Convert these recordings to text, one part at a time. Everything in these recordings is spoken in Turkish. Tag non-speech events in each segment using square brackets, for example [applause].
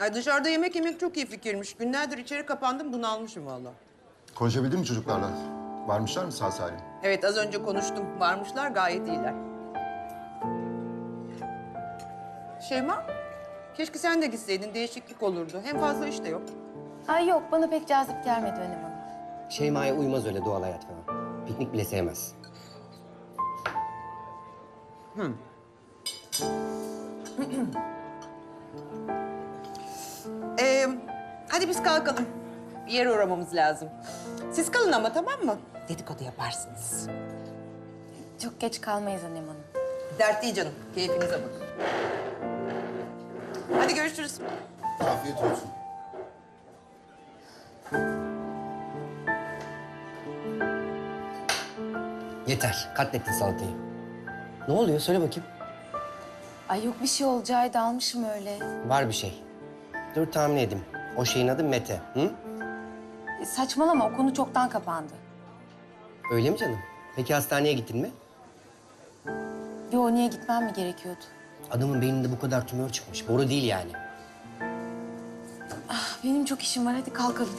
Ay dışarıda yemek yemek çok iyi fikirmiş. Günlerdir içeri kapandım bunalmışım vallahi. Konuşabildin mi çocuklarla? Varmışlar mı sağ salim? Evet az önce konuştum. Varmışlar gayet iyiler. Şeyma, keşke sen de gitseydin. Değişiklik olurdu. Hem fazla iş de yok. Ay yok bana pek cazip gelmedi Önem Hanım. Şeyma'ya uymaz öyle doğal hayat falan. Piknik bile sevmez. Ee, hadi biz kalkalım. Bir yere uğramamız lazım. Siz kalın ama tamam mı? Dedikodu yaparsınız. Çok geç kalmayız Önem Hanım. Dert değil canım. Keyfinize bakın. Hadi görüşürüz. Afiyet olsun. Yeter. Katlettin salatayı. Ne oluyor? Söyle bakayım. Ay yok bir şey olacağı dalmışım öyle. Var bir şey. Dur tahmin edeyim. O şeyin adı Mete. Hı? E, saçmalama o konu çoktan kapandı. Öyle mi canım? Peki hastaneye gittin mi? Yo niye gitmem mi gerekiyordu? Adamın beyninde bu kadar tümör çıkmış. Boru değil yani. Benim çok işim var hadi kalkalım.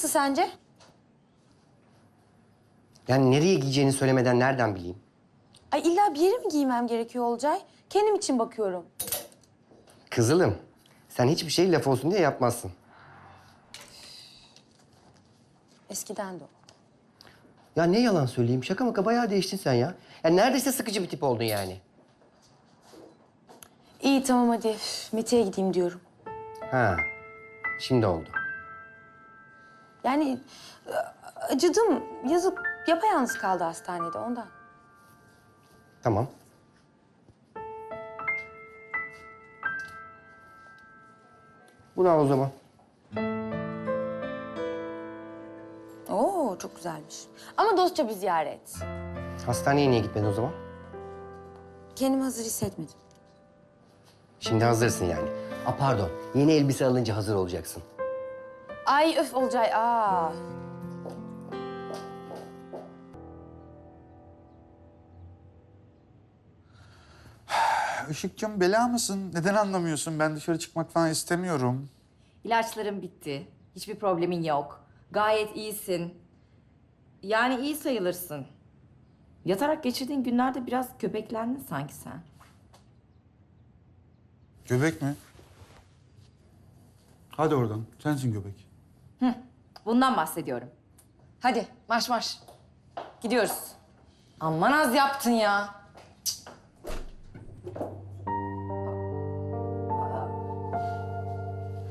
Nasıl sence? Yani nereye gideceğini söylemeden nereden bileyim? Ay illa bir yere mi giymem gerekiyor Olcay? Kendim için bakıyorum. Kızılım, sen hiçbir şey laf olsun diye yapmazsın. Eskiden de o. Ya ne yalan söyleyeyim, şaka maka bayağı değiştin sen ya. Ya neredeyse sıkıcı bir tip oldun yani. İyi tamam hadi. Üf, Mete'ye gideyim diyorum. Ha, şimdi oldu. Yani e, acıdım. Yazık yapayalnız kaldı hastanede ondan. Tamam. Bunu al o zaman. Oo çok güzelmiş. Ama dostça bir ziyaret. Hastaneye niye gitmedin o zaman? Kendimi hazır hissetmedim. Şimdi hazırsın yani. A pardon, yeni elbise alınca hazır olacaksın. Ay öf Olcay aa. [sighs] Işıkcığım bela mısın? Neden anlamıyorsun? Ben dışarı çıkmak falan istemiyorum. İlaçların bitti. Hiçbir problemin yok. Gayet iyisin. Yani iyi sayılırsın. Yatarak geçirdiğin günlerde biraz köpeklendin sanki sen. Göbek mi? Hadi oradan. Sensin göbek. Bundan bahsediyorum. Hadi marş marş. Gidiyoruz. Aman az yaptın ya.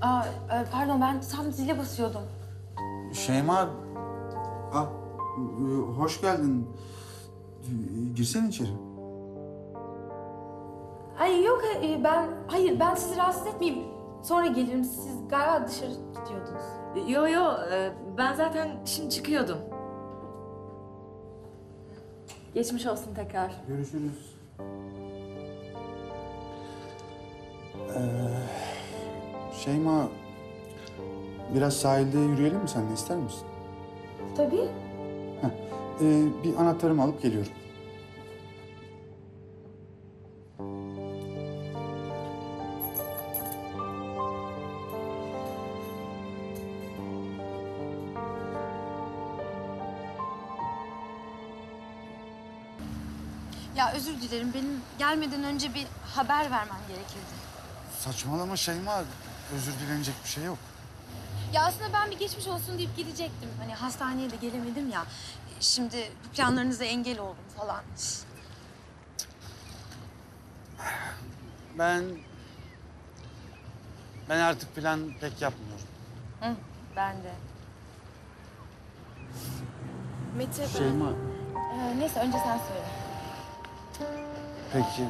Aa e, pardon ben tam zile basıyordum. Şeyma... Ah, hoş geldin. Girsene içeri. Ay yok e, ben hayır ben sizi rahatsız etmeyeyim. Sonra gelirim. Siz galiba dışarı gidiyordunuz. Yo yo e, ben zaten şimdi çıkıyordum. Geçmiş olsun tekrar. Görüşürüz. Ee, Şeyma... Biraz sahilde yürüyelim mi sen de ister misin? Tabii. Heh, e, bir anahtarımı alıp geliyorum. Ya özür dilerim benim gelmeden önce bir haber vermem gerekirdi. Saçmalama Şeyma. Özür dilenecek bir şey yok. Ya aslında ben bir geçmiş olsun deyip gidecektim. Hani hastaneye de gelemedim ya. Şimdi bu planlarınıza engel oldum falan. Ben... Ben artık plan pek yapmıyorum. Hı, ben de. Mete ben... Şeyma. Ee, neyse önce sen söyle. Peki.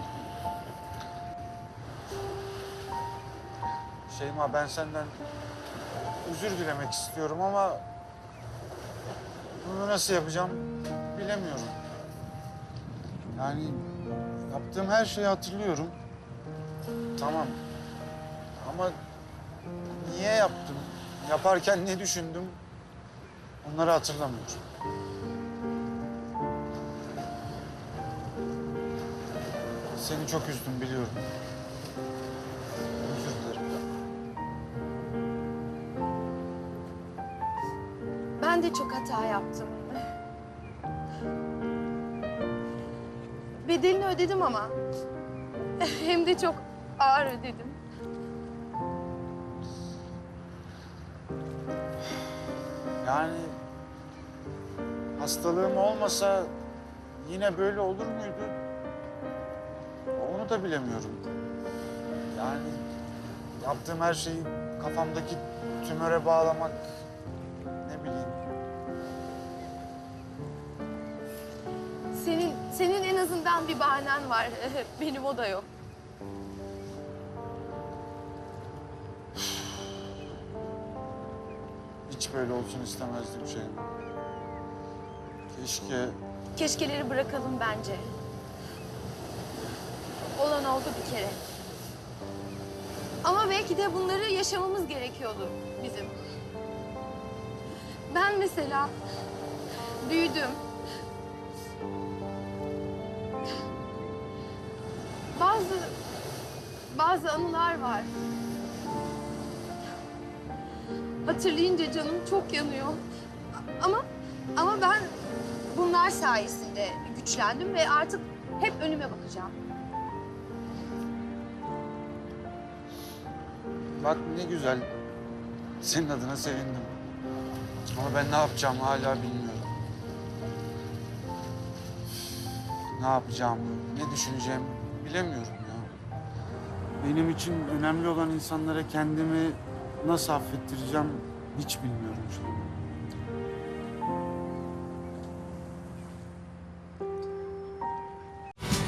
Şeyma ben senden özür dilemek istiyorum ama bunu nasıl yapacağım bilemiyorum. Yani yaptığım her şeyi hatırlıyorum. Tamam. Ama niye yaptım? Yaparken ne düşündüm? Onları hatırlamıyorum. Seni çok üzdüm biliyorum. Özür dilerim. Ben de çok hata yaptım. Bedelini ödedim ama. Hem de çok ağır ödedim. Yani hastalığım olmasa yine böyle olur muydu? Da bilemiyorum. Yani yaptığım her şeyi kafamdaki tümöre bağlamak ne bileyim. Senin senin en azından bir bahanen var. [laughs] Benim o da yok. Hiç böyle olsun istemezdim şeyim. Keşke Keşkeleri bırakalım bence. Oldu bir kere. Ama belki de bunları yaşamamız gerekiyordu bizim. Ben mesela büyüdüm. Bazı bazı anılar var. Hatırlayınca canım çok yanıyor. Ama ama ben bunlar sayesinde güçlendim ve artık hep önüme bakacağım. Bak ne güzel. Senin adına sevindim. Ama ben ne yapacağımı hala bilmiyorum. Ne yapacağımı, ne düşüneceğimi bilemiyorum ya. Benim için önemli olan insanlara kendimi nasıl affettireceğim hiç bilmiyorum şu an.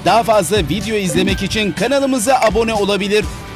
Daha fazla video izlemek için kanalımıza abone olabilir.